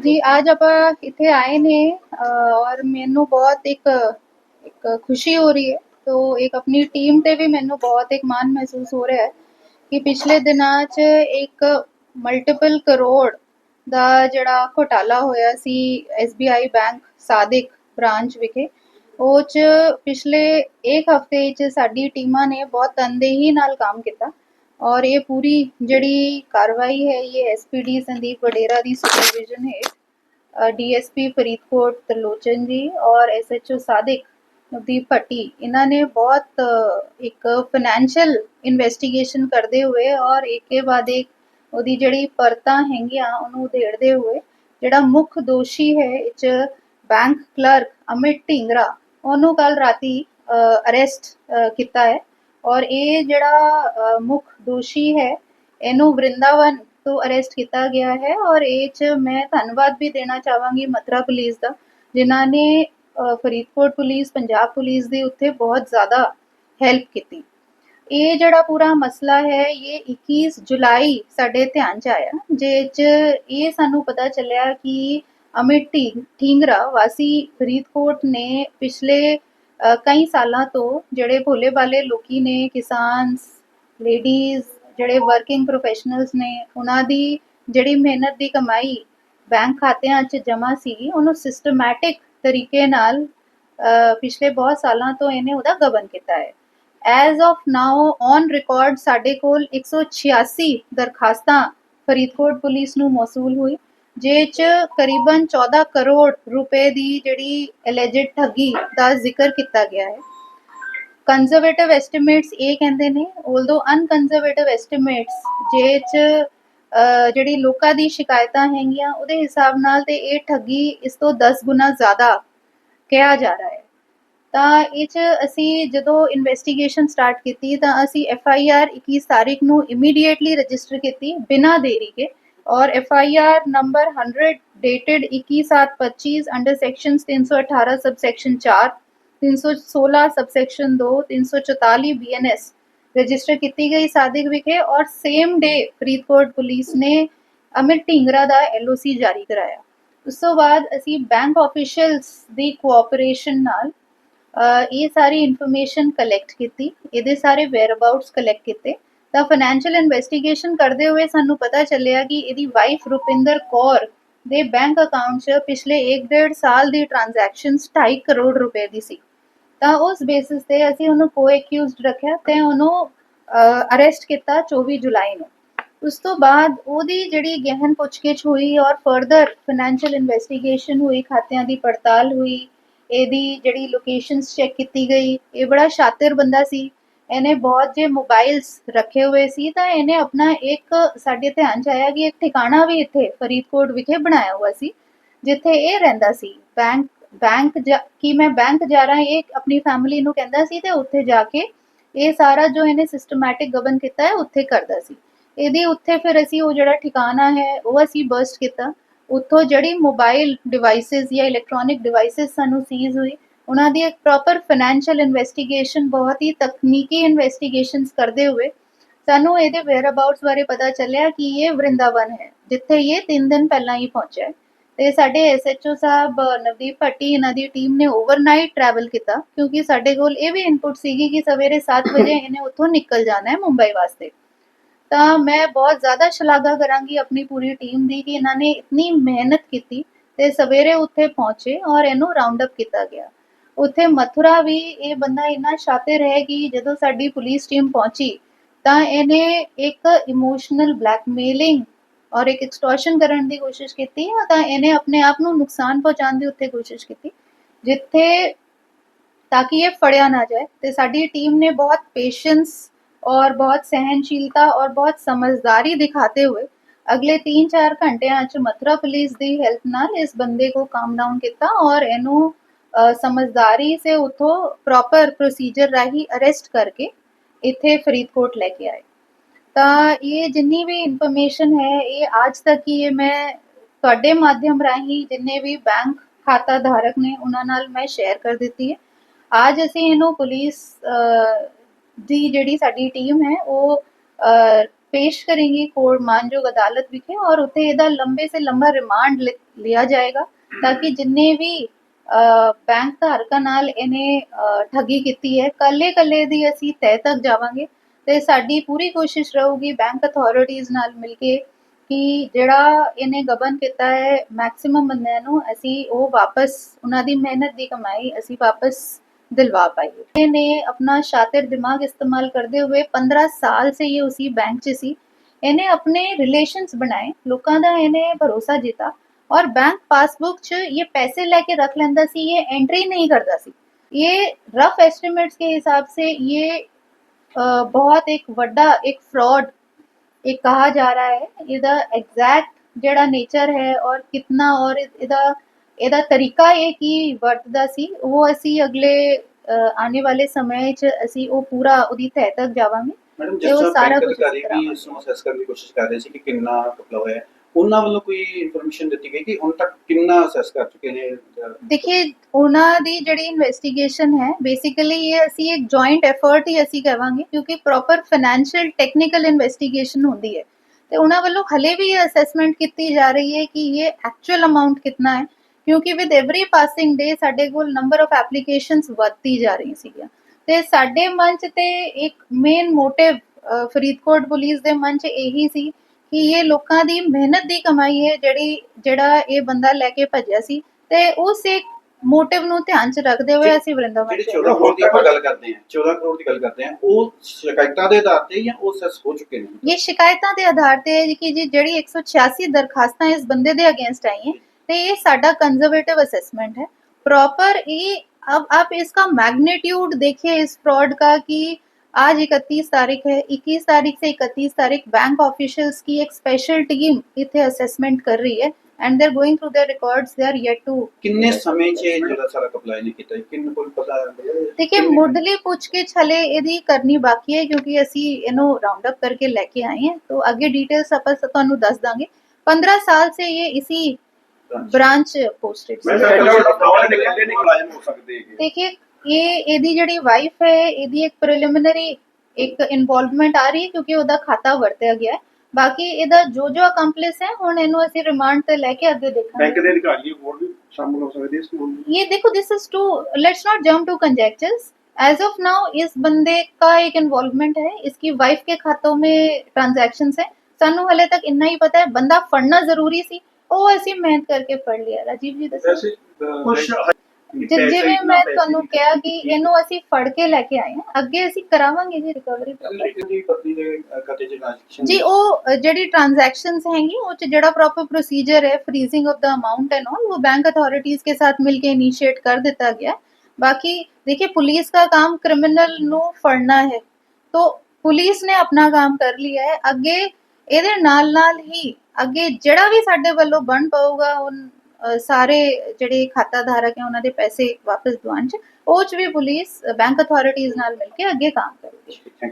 ਜੀ, ਅੱਜ ਆਪਾਂ ਇੱਥੇ ਆਏ ਨੇ ਔਰ ਮੈਨੂੰ ਬਹੁਤ ਇੱਕ ਇੱਕ ਖੁਸ਼ੀ ਹੋ ਰਹੀ ਹੈ। ਤੋ ਇੱਕ ਆਪਣੀ ਟੀਮ ਤੇ ਵੀ ਮੈਨੂੰ ਬਹੁਤ ਇੱਕ ਮਾਣ ਮਹਿਸੂਸ ਹੋ ਰਿਹਾ ਹੈ ਕਿ ਪਿਛਲੇ ਦਿਨਾਂ 'ਚ ਇੱਕ ਮਲਟੀਪਲ ਕਰੋੜ ਦਾ ਜਿਹੜਾ ਘੋਟਾਲਾ ਹੋਇਆ ਸੀ SBI ਬੈਂਕ ਸਾਦਿਕ ਬ੍ਰਾਂਚ ਵਿਖੇ, ਉਹ 'ਚ ਪਿਛਲੇ ਇੱਕ ਹਫ਼ਤੇ 'ਚ ਸਾਡੀ ਟੀਮਾਂ ਨੇ ਬਹੁਤ ਤਨਦੇਹੀ ਨਾਲ ਕੰਮ ਕੀਤਾ। ਔਰ ਇਹ ਪੂਰੀ ਜਿਹੜੀ ਕਾਰਵਾਈ ਹੈ, ਇਹ ਐਸਪੀਡੀ ਸੰਦੀਪ ਵਡੇਰਾ ਦੀ ਸੁਪਰਵਿਜ਼ਨ ਹੈ ਡੀਐਸਪੀ ਫਰੀਦਕੋਟ ਤਰਲੋਚਨ ਜੀ ਔਰ ਐਸਐਚਓ ਸਾਦਿਕ ਨਵਦੀਪ ਭੱਟੀ ਇਹਨਾਂ ਨੇ ਬਹੁਤ ਇੱਕ ਫਾਈਨੈਂਸ਼ੀਅਲ ਇਨਵੈਸਟੀਗੇਸ਼ਨ ਕਰਦੇ ਹੋਏ ਔਰ ਇੱਕ ਬਾਅਦ ਇੱਕ ਉਹਦੀ ਜਿਹੜੀ ਪਰਤਾਂ ਹੈਗੀਆਂ ਉਹਨੂੰ ਉਧੇੜਦੇ ਹੋਏ ਜਿਹੜਾ ਮੁੱਖ ਦੋਸ਼ੀ ਹੈ ਇਹ ਬੈਂਕ ਕਲਰਕ ਅਮਿਤ ਢਿੰਗਰਾ ਉਹਨੂੰ ਕੱਲ ਰਾਤੀ ਅਰੈਸਟ ਕੀਤਾ ਹੈ ਔਰ ਇਹ ਜਿਹੜਾ ਅ, ਮੁੱਖ ਦੋਸ਼ੀ ਹੈ ਇਹਨੂੰ ਵਰਿੰਦਾਵਨ ਤੋਂ ਅਰੈਸਟ ਕੀਤਾ ਗਿਆ ਹੈ ਔਰ ਇਹ 'ਚ ਮੈਂ ਧੰਨਵਾਦ ਵੀ ਦੇਣਾ ਚਾਹਾਂਗੀ ਮਥੁਰਾ ਪੁਲਿਸ ਦਾ ਜਿਨ੍ਹਾਂ ਨੇ ਅ, ਫਰੀਦਕੋਟ ਪੁਲਿਸ ਪੰਜਾਬ ਪੁਲਿਸ ਦੀ ਉੱਥੇ ਬਹੁਤ ਜ਼ਿਆਦਾ ਹੈਲਪ ਕੀਤੀ। ਇਹ ਜਿਹੜਾ ਪੂਰਾ ਮਸਲਾ ਹੈ ਇਹ 21 ਜੁਲਾਈ ਸਾਡੇ ਧਿਆਨ ਚ ਆਇਆ ਜਿਹ 'ਚ ਇਹ ਸਾਨੂੰ ਪਤਾ ਚੱਲਿਆ ਕਿ ਅਮਿਤ ਢੀ- ਢੀਂਗਰਾ ਵਾਸੀ ਫਰੀਦਕੋਟ ਨੇ ਪਿਛਲੇ ਅ, ਕਈ ਸਾਲਾਂ ਤੋਂ ਜਿਹੜੇ ਭੋਲੇ ਭਾਲੇ ਲੋਕੀ ਨੇ ਕਿਸਾਨਸ ਲੇਡੀਜ਼ ਜਿਹੜੇ ਵਰਕਿੰਗ ਪ੍ਰੋਫੈਸ਼ਨਲਸ ਨੇ, ਉਹਨਾਂ ਦੀ ਜਿਹੜੀ ਮਿਹਨਤ ਦੀ ਕਮਾਈ ਬੈਂਕ ਖਾਤਿਆਂ 'ਚ ਜਮ੍ਹਾਂ ਸੀ, ਉਹਨੂੰ ਸਿਸਟਮੈਟਿਕ ਤਰੀਕੇ ਨਾਲ ਪਿਛਲੇ ਬਹੁਤ ਸਾਲਾਂ ਤੋਂ ਇਹਨੇ ਉਹਦਾ ਗਬਨ ਕੀਤਾ ਹੈ। As of now on record ਸਾਡੇ ਕੋਲ 186 ਦਰਖਾਸਤਾਂ ਫਰੀਦਕੋਟ ਪੁਲਿਸ ਨੂੰ ਮੌਸੂਲ ਹੋਈ, ਜੇ 'ਚ ਕਰੀਬਨ 14 ਕਰੋੜ ਰੁਪਏ ਦੀ ਜਿਹੜੀ ਅਲੈਜਡ ਠੱਗੀ ਦਾ ਜ਼ਿਕਰ ਕੀਤਾ ਗਿਆ ਹੈ। ਕੰਜ਼ਰਵੇਟਿਵ ਐਸਟੀਮੇਟਸ ਇਹ ਕਹਿੰਦੇ ਨੇ ਆਲਦੋ ਅਨਕੰਜ਼ਰਵੇਟਿਵ ਐਸਟੀਮੇਟਸ ਜੇ ਚ ਜਿਹੜੀ ਲੋਕਾਂ ਦੀ ਸ਼ਿਕਾਇਤਾਂ ਹੈਗੀਆਂ, ਉਹਦੇ ਹਿਸਾਬ ਨਾਲ ਤੇ ਇਹ ਠੱਗੀ ਇਸ ਤੋਂ 10 ਗੁਣਾ ਜ਼ਿਆਦਾ ਕਿਹਾ ਜਾ ਰਿਹਾ ਹੈ। ਤਾਂ ਇਹ ਚ ਅਸੀਂ ਜਦੋਂ ਇਨਵੈਸਟੀਗੇਸ਼ਨ ਸਟਾਰਟ ਕੀਤੀ, ਤਾਂ ਅਸੀਂ ਐਫ ਆਈ ਆਰ 21 ਤਾਰੀਖ ਨੂੰ ਇਮੀਡੀਏਟਲੀ ਰਜਿਸਟਰ ਕੀਤੀ, ਬਿਨਾਂ ਦੇਰੀ ਕੇ, ਔਰ F I R number 100 dated 21725 under sections 318 subsection 4 316 subsection 2 344 BNS register ਕੀਤੀ ਗਈ ਸਾਦਿਕ ਵਿਖੇ ਔਰ ਸੇਮ ਡੇ ਫਰੀਦਕੋਟ ਪੁਲਿਸ ਨੇ ਅਮਿਤ ਢਿੰਗਰਾ ਦਾ ਐਲਓਸੀ ਜਾਰੀ ਕਰਾਇਆ। ਉਸ ਤੋਂ ਬਾਅਦ ਅਸੀਂ ਬੈਂਕ ਆਫੀਸ਼ੀਅਲਸ ਦੀ ਕੋਆਪਰੇਸ਼ਨ ਨਾਲ ਇਹ ਸਾਰੀ ਇਨਫੋਰਮੇਸ਼ਨ ਕਲੈਕਟ ਕੀਤੀ, ਇਹਦੇ ਸਾਰੇ ਵੇਅਰ ਕਲੈਕਟ ਕੀਤੇ। ਤਾਂ ਫਾਈਨੈਂਸ਼ੀਅਲ ਇਨਵੈਸਟੀਗੇਸ਼ਨ ਕਰਦੇ ਹੋਏ ਸਾਨੂੰ ਪਤਾ ਚੱਲਿਆ ਕਿ ਇਹਦੀ ਵਾਈਫ ਰੁਪਿੰਦਰ ਕੌਰ ਦੇ ਬੈਂਕ ਅਕਾਊਂਟ 'ਚ ਪਿਛਲੇ 1.5 ਸਾਲ ਦੀ ਟ੍ਰਾਂਜੈਕਸ਼ਨਸ 2.5 ਕਰੋੜ ਰੁਪਏ ਦੀ ਸੀ। ਤਾਂ ਉਸ ਬੇਸਿਸ ਤੇ ਅਸੀਂ ਉਹਨੂੰ ਕੋ-ਐਕਿਊਜ਼ਡ ਰੱਖਿਆ ਤੇ ਉਹਨੂੰ ਅਰੈਸਟ ਕੀਤਾ 24 ਜੁਲਾਈ ਨੂੰ। ਉਸ ਤੋਂ ਬਾਅਦ ਉਹਦੀ ਜਿਹੜੀ ਗਹਿਨ ਪੁੱਛਗਿੱਛ ਹੋਈ ਔਰ ਫਰਦਰ ਫਾਈਨੈਂਸ਼ੀਅਲ ਇਨਵੈਸਟੀਗੇਸ਼ਨ ਹੋਈ, ਖਾਤਿਆਂ ਦੀ ਪੜਤਾਲ ਹੋਈ, ਇਹਦੀ ਜਿਹੜੀ ਲੋਕੇਸ਼ਨਸ ਚੈੱਕ ਕੀਤੀ ਗਈ, ਇਹ ਬੜਾ ਸ਼ਾਤਿਰ ਬੰਦਾ ਸੀ। ਇਹਨੇ ਬਹੁਤ ਜੇ ਮੋਬਾਈਲਸ ਰੱਖੇ ਹੋਏ ਸੀ ਤਾਂ ਇਹਨੇ ਆਪਣਾ ਇੱਕ ਸਾਡੇ ਧਿਆਨ ਚ ਆਇਆ ਕਿ ਇੱਕ ਠਿਕਾਣਾ ਵੀ ਇੱਥੇ ਫਰੀਦਕੋਟ ਵਿਖੇ ਬਣਾਇਆ ਹੋਇਆ ਸੀ, ਜਿੱਥੇ ਇਹ ਰਹਿੰਦਾ ਸੀ। ਬੈਂਕ ਬੈਂਕ ਕਿ ਮੈਂ ਬੈਂਕ ਜਾ ਰਹਾ, ਇਹ ਆਪਣੀ ਫੈਮਿਲੀ ਨੂੰ ਕਹਿੰਦਾ ਸੀ ਤੇ ਉੱਥੇ ਜਾ ਕੇ ਇਹ ਸਾਰਾ ਜੋ ਇਹਨੇ ਸਿਸਟਮੈਟਿਕ ਗਵਨ ਕੀਤਾ ਹੈ, ਉੱਥੇ ਕਰਦਾ ਸੀ। ਇਹਦੀ ਉੱਥੇ ਫਿਰ ਅਸੀਂ ਉਹ ਜਿਹੜਾ ਠਿਕਾਣਾ ਹੈ, ਉਹ ਅਸੀਂ ਬਸਟ ਕੀਤਾ। ਉੱਥੋਂ ਜਿਹੜੀ ਮੋਬਾਈਲ ਡਿਵਾਈਸਸ ਜਾਂ ਇਲੈਕਟ੍ਰੋਨਿਕ ਡਿਵਾਈਸਸ ਸਾਨੂੰ ਸੀਜ਼ ਹੋਈ, ਉਹਨਾਂ ਦੀ ਇੱਕ ਪ੍ਰੋਪਰ ਫਾਈਨੈਂਸ਼ੀਅਲ ਇਨਵੈਸਟੀਗੇਸ਼ਨ ਬਹੁਤ ਹੀ ਤਕਨੀਕੀ ਇਨਵੈਸਟੀਗੇਸ਼ਨਸ ਕਰਦੇ ਹੋਏ ਸਾਨੂੰ ਇਹਦੇ ਵੇਅਰ ਬਾਰੇ ਪਤਾ ਚੱਲਿਆ ਕਿ ਇਹ ਵਰਿੰਦਾਵਨ ਹੈ, ਜਿੱਥੇ ਇਹ 3 ਦਿਨ ਪਹਿਲਾਂ ਹੀ ਪਹੁੰਚਿਆ ਤੇ ਸਾਡੇ ਐਸਐਚਓ ਸਾਹਿਬ ਨਵਦੀਪ ਭੱਟੀ ਇਹਨਾਂ ਦੀ ਟੀਮ ਨੇ ਓਵਰਨਾਈਟ ਟਰੈਵਲ ਕੀਤਾ ਕਿਉਂਕਿ ਸਾਡੇ ਕੋਲ ਇਹ ਵੀ ਇਨਪੁਟ ਸੀਗੀ ਕਿ ਸਵੇਰੇ 7 ਵਜੇ ਇਹਨੇ ਉੱਥੋਂ ਨਿਕਲ ਜਾਣਾ ਹੈ ਮੁੰਬਈ ਵਾਸਤੇ। ਤਾਂ ਮੈਂ ਬਹੁਤ ਜ਼ਿਆਦਾ ਸ਼ਲਾਘਾ ਕਰਾਂਗੀ ਆਪਣੀ ਪੂਰੀ ਟੀਮ ਦੀ ਕਿ ਇਹਨਾਂ ਨੇ ਇਤਨੀ ਮਿਹਨਤ ਕੀਤੀ ਤੇ ਸਵੇਰੇ ਉੱਥੇ ਪਹੁੰਚੇ ਔਰ ਇਹਨੂੰ ਰਾਉਂਡ ਅਪ ਕੀਤਾ ਗਿਆ। ਉੱਥੇ ਮਥੁਰਾ ਵੀ ਇਹ ਬੰਦਾ ਇੰਨਾ ਸ਼ਾਤਿਰ ਹੈ ਕਿ ਜਦੋਂ ਸਾਡੀ ਪੁਲਿਸ ਟੀਮ ਪਹੁੰਚੀ ਤਾਂ ਇਹਨੇ ਇੱਕ ਇਮੋਸ਼ਨਲ ਬਲੈਕਮੇਲਿੰਗ ਔਰ ਇੱਕ ਐਕਸਟੋਰਸ਼ਨ ਕਰਨ ਦੀ ਕੋਸ਼ਿਸ਼ ਕੀਤੀ ਤਾਂ ਇਹਨੇ ਆਪਣੇ ਆਪ ਨੂੰ ਨੁਕਸਾਨ ਪਹੁੰਚਾਉਣ ਦੀ ਉੱਤੇ ਕੋਸ਼ਿਸ਼ ਕੀਤੀ, ਜਿੱਥੇ ਤਾਂ ਕਿ ਇਹ ਫੜਿਆ ਨਾ ਜਾਏ। ਤੇ ਸਾਡੀ ਟੀਮ ਨੇ ਬਹੁਤ ਪੇਸ਼ੈਂਸ ਔਰ ਬਹੁਤ ਸਹਿਨਸ਼ੀਲਤਾ ਔਰ ਬਹੁਤ ਸਮਝਦਾਰੀ ਦਿਖਾਤੇ ਹੋਏ, ਅਗਲੇ 3-4 ਘੰਟਿਆਂ 'ਚ ਮਥਰਾ ਪੁਲਿਸ ਦੀ ਹੈਲਪ ਨਾਲ ਇਸ ਬੰਦੇ ਕੋ ਕਾਮ ਡਾਊਨ ਕੀਤਾ ਔਰ ਇਹਨੂੰ ਸਮਝਦਾਰੀ ਸੇ ਉਥੋਂ ਪ੍ਰੋਪਰ ਪ੍ਰੋਸੀਜਰ ਰਾਹੀਂ ਅਰੈਸਟ ਕਰਕੇ ਇੱਥੇ ਫਰੀਦਕੋਟ ਲੈ ਕੇ ਆਏ। ਤਾਂ ਇਹ ਜਿੰਨੀ ਵੀ ਇਨਫੋਰਮੇਸ਼ਨ ਹੈ, ਇਹ ਅੱਜ ਤੱਕ ਹੀ ਇਹ ਮੈਂ ਤੁਹਾਡੇ ਮਾਧਿਅਮ ਰਾਹੀਂ ਜਿੰਨੇ ਵੀ ਬੈਂਕ ਖਾਤਾ ਧਾਰਕ ਨੇ, ਉਹਨਾਂ ਨਾਲ ਮੈਂ ਸ਼ੇਅਰ ਕਰ ਦਿੱਤੀ ਹੈ। ਅੱਜ ਅਸੀਂ ਇਹਨੂੰ ਪੁਲਿਸ ਦੀ ਜਿਹੜੀ ਸਾਡੀ ਟੀਮ ਹੈ, ਉਹ ਪੇਸ਼ ਕਰੇਂਗੀ ਕੋਰਟ ਮਾਨਯੋਗ ਅਦਾਲਤ ਵਿਖੇ ਔਰ ਉੱਥੇ ਇਹਦਾ ਲੰਬੇ ਸੇ ਲੰਬਾ ਰਿਮਾਂਡ ਲਿਆ ਜਾਏਗਾ ਤਾਂ ਕਿ ਜਿੰਨੇ ਵੀ ਬੈਂਕ ਧਾਰਕਾਂ ਨਾਲ ਇਹਨੇ ਠੱਗੀ ਕੀਤੀ ਹੈ ਕੱਲੇ ਕੱਲੇ ਦੀ ਅਸੀਂ ਤਹਿ ਤੱਕ ਜਾਵਾਂਗੇ। ਤੇ ਸਾਡੀ ਪੂਰੀ ਕੋਸ਼ਿਸ਼ ਰਹੂਗੀ ਬੈਂਕ ਅਥਾਰਟੀਜ਼ ਨਾਲ ਮਿਲ ਕੇ ਕਿ ਜਿਹੜਾ ਇਹਨੇ ਗਬਨ ਕੀਤਾ ਹੈ ਮੈਕਸਿਮਮ ਬੰਦਿਆਂ ਨੂੰ ਅਸੀਂ ਉਹ ਵਾਪਸ ਉਹਨਾਂ ਦੀ ਮਿਹਨਤ ਦੀ ਕਮਾਈ ਅਸੀਂ ਵਾਪਸ दिलवा पाइए ਇਹਨੇ अपना शातिर दिमाग इस्तेमाल करते हुए 15 साल से ये उसी बैंक 'ਚ ਸੀ ਇਹਨੇ ਆਪਣੇ ਰਿਲੇਸ਼ਨਸ ਬਣਾਏ ਲੋਕਾਂ ਦਾ ਇਹਨੇ ਭਰੋਸਾ ਜਿੱਤਾ ਔਰ ਬੈਂਕ ਪਾਸਬੁੱਕ 'ਚ ਇਹ ਪੈਸੇ ਲੈ ਕੇ ਰੱਖ ਲੈਂਦਾ ਸੀ ਇਹ एंट्री नहीं करता ਸੀ ये रफ एस्टिमेट्स के हिसाब से ये अ, बहुत एक ਵੱਡਾ एक फ्रॉड एक कहा जा रहा है ਇਹਦਾ ਐਗਜ਼ੈਕਟ ਜਿਹੜਾ ਨੇਚਰ ਹੈ ਔਰ ਕਿੰਨਾ ਔਰ ਇਹਦਾ ਇਹਦਾ ਤਰੀਕਾ ਇਹ ਕੀ ਵਰਤਦਾ ਸੀ ਉਹ ਅਸੀਂ ਅਗਲੇ ਅ, ਆਉਣੇ ਵਾਲੇ ਸਮੇਂ 'ਚ ਅਸੀਂ ਉਹ ਪੂਰਾ ਉਹਦੀ ਤਹਿ ਤੱਕ ਜਾਵਾਂਗੇ ਮੈਡਮ ਤੇ ਉਹ ਜਿਸ ਤਰ੍ਹਾਂ ਸਾਰਾ ਬੈਂਕ ਕੁਛ ਅਧਿਕਾਰੀ ਕਰਾਵਾਂਗੇ। ਵੀ ਇਸ ਨੂੰ ਅਸੈਸ ਕਰਨ ਦੀ ਕੋਸ਼ਿਸ਼ ਕਰ ਰਹੇ ਸੀ ਕਿ ਕਿੰਨਾ ਕਪਲਾ ਹੋਇਆ ਹੈ। ਉਹਨਾਂ ਵੱਲੋਂ ਕੋਈ ਇਨਫੋਰਮੇਸ਼ਨ ਦਿੱਤੀ ਗਈ ਕਿ ਹੁਣ ਤੱਕ ਕਿੰਨਾ ਅਸੈਸ ਕਰ ਚੁੱਕੇ ਨੇ ਜਾਂ ਉਹਨਾਂ ਦੀ ਜਿਹੜੀ ਇਨਵੈਸਟੀਗੇਸ਼ਨ ਹੈ ਬੇਸਿਕਲੀ ਇਹ ਅਸੀਂ ਇੱਕ ਜੁਆਇੰਟ ਐਫਰਟ ਹੀ ਅਸੀਂ ਕਹਾਂਗੇ ਕਿਉਂਕਿ ਪ੍ਰੋਪਰ ਫਾਈਨੈਂਸ਼ੀਅਲ ਟੈਕਨੀਕਲ ਇਨਵੈਸਟੀਗੇਸ਼ਨ ਹੁੰਦੀ ਹੈ। ਤੇ ਉਹਨਾਂ ਵੱਲੋਂ ਹਲੇ ਵੀ ਇਹ ਅਸੈਸਮੈਂਟ ਕੀਤੀ ਜਾ ਰਹੀ ਹੈ ਕਿ ਇਹ ਐਕਚੁਅਲ ਅਮਾਉਂਟ ਕਿੰਨਾ ਹੈ, ਕਿਉਂਕਿ ਵਿਦ ਐਵਰੀ ਪਾਸਿੰਗ ਡੇ ਸਾਡੇ ਕੋਲ ਨੰਬਰ ਆਫ ਐਪਲੀਕੇਸ਼ਨਸ ਵੱਧਦੀ ਜਾ ਰਹੀ ਸੀਗੀਆਂ। ਤੇ ਸਾਡੇ ਮਨ 'ਚ ਤੇ ਇੱਕ ਮੇਨ ਮੋਟਿਵ ਫਰੀਦਕੋਟ ਪੁਲਿਸ ਦੇ ਮਨ 'ਚ ਇਹੀ ਸੀ ਕਿ ਇਹ ਲੋਕਾਂ ਦੀ ਮਿਹਨਤ ਦੀ ਕਮਾਈ ਹੈ ਜਿਹੜੀ ਜਿਹੜਾ ਇਹ ਬੰਦਾ ਲੈ ਕੇ ਭੱਜਿਆ ਸੀ ਤੇ ਉਸ ਇੱਕ ਮੋਟਿਵ ਨੂੰ ਧਿਆਨ ਚ ਰੱਖਦੇ ਹੋਏ ਅਸੀਂ ਵਰਿੰਦਾਵਨ ਦੀ ਗੱਲ ਕਰਦੇ ਹਾਂ 14 ਕਰੋੜ ਦੀ ਗੱਲ ਕਰਦੇ ਹਾਂ ਉਹ ਸ਼ਿਕਾਇਤਾਂ ਦੇ ਆਧਾਰ ਤੇ ਜਾਂ ਉਹ ਸੈਸ ਹੋ ਚੁੱਕੇ ਨੇ? ਇਹ ਸ਼ਿਕਾਇਤਾਂ ਦੇ ਆਧਾਰ ਤੇ ਕਿ ਜੀ ਜਿਹੜੀ 186 ਦਰਖਾਸਤਾਂ ਇਸ ਬੰਦੇ ਦੇ ਅਗੇਂਸਟ ਆਈਆਂ ਤੇ ਇਹ ਸਾਡਾ ਕੰਜ਼ਰਵੇਟਿਵ ਅਸੈਸਮੈਂਟ ਹੈ। ਪ੍ਰੋਪਰ ਇਹ अब आप इसका मैग्नीट्यूड देखिए इस फ्रॉड का कि आज इकतीस तारीख है। इक्कीस तारीख से इकतीस तारीख बैंक ऑफिशियल्स की एक स्पेशल टीम इथे असेसमेंट कर रही है and they are going through their records they are yet to कितने समय से जरा सारा अप्लाई नहीं किया? किन कोई पता देखिए मुडली पूछ के छले ਇਹਦੀ ਕਰਨੀ ਬਾਕੀ ਹੈ ਕਿਉਂਕਿ ਅਸੀਂ ਇਹਨੂੰ ਰਾਉਂਡ ਅਪ ਕਰਕੇ ਲੈ ਕੇ ਆਏ ਹਾਂ ਤੋਂ ਅੱਗੇ ਡਿਟੇਲਸ ਆਪਾਂ ਤੁਹਾਨੂੰ ਦੱਸ ਦਾਂਗੇ 15 ਸਾਲ ਸੇ ਇਹ ਇਸੀ ब्रांच पोस्टेड देखिए ਇਹ ਇਹਦੀ ਜਿਹੜੀ ਵਾਈਫ ਹੈ ਇਹਦੀ ਇੱਕ ਪ੍ਰੀਲਿਮਿਨਰੀ ਇੱਕ ਇਨਵੋਲਵਮੈਂਟ ਆ ਰਹੀ ਹੈ ਕਿਉਂਕਿ ਉਹਦਾ ਖਾਤਾ ਵਰਤਿਆ ਗਿਆ ਹੈ ਬਾਕੀ ਇਹਦਾ ਜੋ ਜੋ ਅਕੰਪਲਿਸ ਹੈ ਹੁਣ ਇਹਨੂੰ ਅਸੀਂ ਰਿਮਾਂਡ ਤੇ ਲੈ ਕੇ ਅੱਗੇ ਦੇਖਾਂਗੇ ਬੈਂਕ ਦੇ ਅਧਿਕਾਰੀ ਹੋਰ ਵੀ ਸ਼ਾਮਲ ਹੋ ਸਕਦੇ ਇਸ ਨੂੰ ये देखो this is to let's not jump to conjectures as of now इस बंदे का एक इन्वॉल्वमेंट है इसकी वाइफ के खातों में ट्रांजैक्शंस है ਸਾਨੂੰ ਹਲੇ ਤੱਕ ਇੰਨਾ ਹੀ ਪਤਾ ਹੈ ਬੰਦਾ ਫੜਨਾ ਜ਼ਰੂਰੀ ਸੀ ਉਹ ਅਸੀਂ ਮਿਹਨਤ ਕਰਕੇ ਫੜ ਲਿਆ ਰਾਜੀਵ ਜੀ ਦੱਸੋ ਵੈਸੇ ਕੁਛ ਜਿ- ਜਿਵੇਂ ਮੈਂ ਤੁਹਾਨੂੰ ਕਿਹਾ ਕਿ ਇਹਨੂੰ ਅਸੀਂ ਫੜ ਕੇ ਲੈ ਕੇ ਆਏ ਹਾਂ ਅੱਗੇ ਅਸੀਂ ਕਰਾਵਾਂਗੇ ਜੀ ਰਿਕਵਰੀ ਦੀ ਪਤਨੀ ਦੇ ਖਾਤੇ 'ਚ ਟ੍ਰਾਂਜੈਕਸ਼ਨ ਜੀ ਉਹ ਅ, ਜਿਹੜੀ ट्रांजैक्शंस हैंगी वो च ਜਿਹੜਾ ਪ੍ਰੋਪਰ प्रोसीजर है freezing of the amount and all वो बैंक अथॉरिटीज के साथ मिलके इनिशिएट कर ਦਿੱਤਾ ਗਿਆ ਬਾਕੀ देखिए पुलिस का काम क्रिमिनल ਨੂੰ ਫੜਨਾ ਹੈ तो ਪੁਲਿਸ ਨੇ ਆਪਣਾ ਕੰਮ ਕਰ ਲਿਆ ਹੈ ਅੱਗੇ ਇਹਦੇ ਨਾਲ ਨਾਲ ਹੀ ਅੱਗੇ ਜਿਹੜਾ ਵੀ ਸਾਡੇ ਵੱਲੋਂ ਬਣ ਪਊਗਾ ਉਹ ਅ, ਸਾਰੇ ਜਿਹੜੇ ਖਾਤਾ ਧਾਰਕ ਹੈ ਉਹਨਾਂ ਦੇ ਪੈਸੇ ਵਾਪਸ ਦਿਵਾਉਣ ਚ, ਉਹ ਚ ਵੀ ਪੁਲਿਸ ਬੈਂਕ ਅਥਾਰਟੀਜ਼ ਨਾਲ ਮਿਲ ਕੇ ਅੱਗੇ ਕੰਮ ਕਰੇਗੀ।